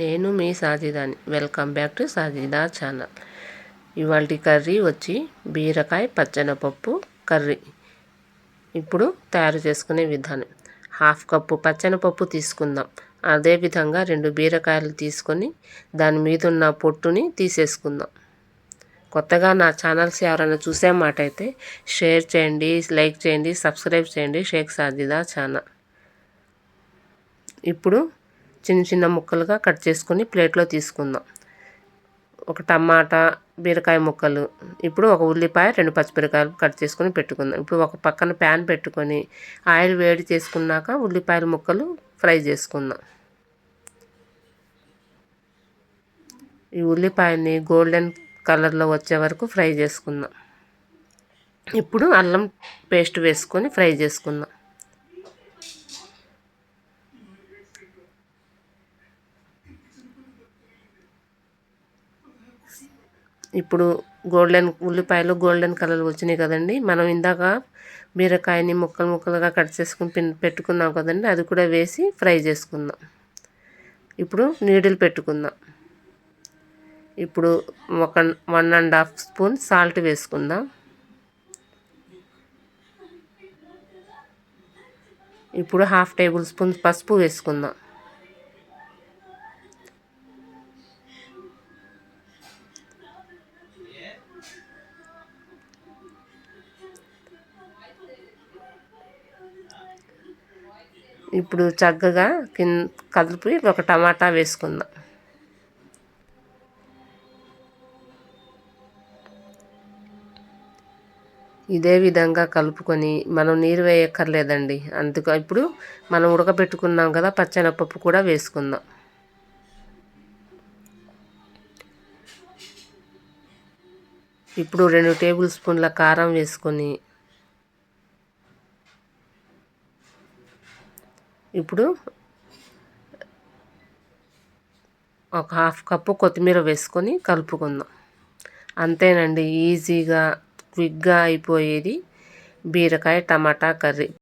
నేను మీ సాజిదాని. Welcome back to Sajida channel. ఇవాళ కర్రీ వచ్చి బీరకాయ పచ్చనపప్పు కర్రీ. ఇప్పుడు తయారు చేసుకునే విధానం. హాఫ్ కప్పు పచ్చనపప్పు తీసుకుందాం. అదేవిధంగా రెండు బీరకాయలు తీసుకొని దాని మీద ఉన్న పొట్టుని తీసేసుకుందాం. కొత్తగా నా ఛానల్స్ ఎవరైనా చూసే మాట అయితే షేర్ చేయండి లైక్ చేయండి సబ్స్క్రైబ్ చేయండి షేక్ సాజిదా ఛానల్. ఇప్పుడు చిన్న చిన్న ముక్కలుగా కట్ చేసుకొని ప్లేట్లో తీసుకుందాం. ఒక టమాటా బీరకాయ ముక్కలు. ఇప్పుడు ఒక ఉల్లిపాయ రెండు పచ్చిమిరకాయలు కట్ చేసుకొని పెట్టుకుందాం. ఇప్పుడు ఒక పక్కన ప్యాన్ పెట్టుకొని ఆయిల్ వేడి చేసుకున్నాక ఉల్లిపాయల ముక్కలు ఫ్రై చేసుకుందాం. ఈ ఉల్లిపాయని గోల్డెన్ కలర్లో వచ్చే వరకు ఫ్రై చేసుకుందాం. ఇప్పుడు అల్లం పేస్ట్ వేసుకొని ఫ్రై చేసుకుందాం. ఇప్పుడు గోల్డెన్ ఉల్లిపాయలు గోల్డెన్ కలర్ వచ్చినాయి కదండి. మనం ఇందాక బీరకాయని ముక్కలు ముక్కలుగా కట్ చేసుకుని పెట్టుకున్నాం కదండి. అది కూడా వేసి ఫ్రై చేసుకుందాం. ఇప్పుడు నీడిల్ పెట్టుకుందాం. ఇప్పుడు ఒక one and half spoon salt వేసుకుందాం. ఇప్పుడు హాఫ్ టేబుల్ స్పూన్ పసుపు వేసుకుందాం. ఇప్పుడు చక్కగా కింద కలిపి ఒక టమాటా వేసుకుందాం. ఇదే విధంగా కలుపుకొని మనం నీరు వేయక్కర్లేదండి. అందుకు ఇప్పుడు మనం ఉడకబెట్టుకున్నాం కదా పచ్చెనపప్పు కూడా వేసుకుందాం. ఇప్పుడు రెండు టేబుల్ స్పూన్ల కారం వేసుకొని ఇప్పుడు ఒక హాఫ్ కప్పు కొత్తిమీర వేసుకొని కలుపుకుందాం. అంతేనండి ఈజీగా క్విక్గా అయిపోయేది బీరకాయ టమాటా కర్రీ.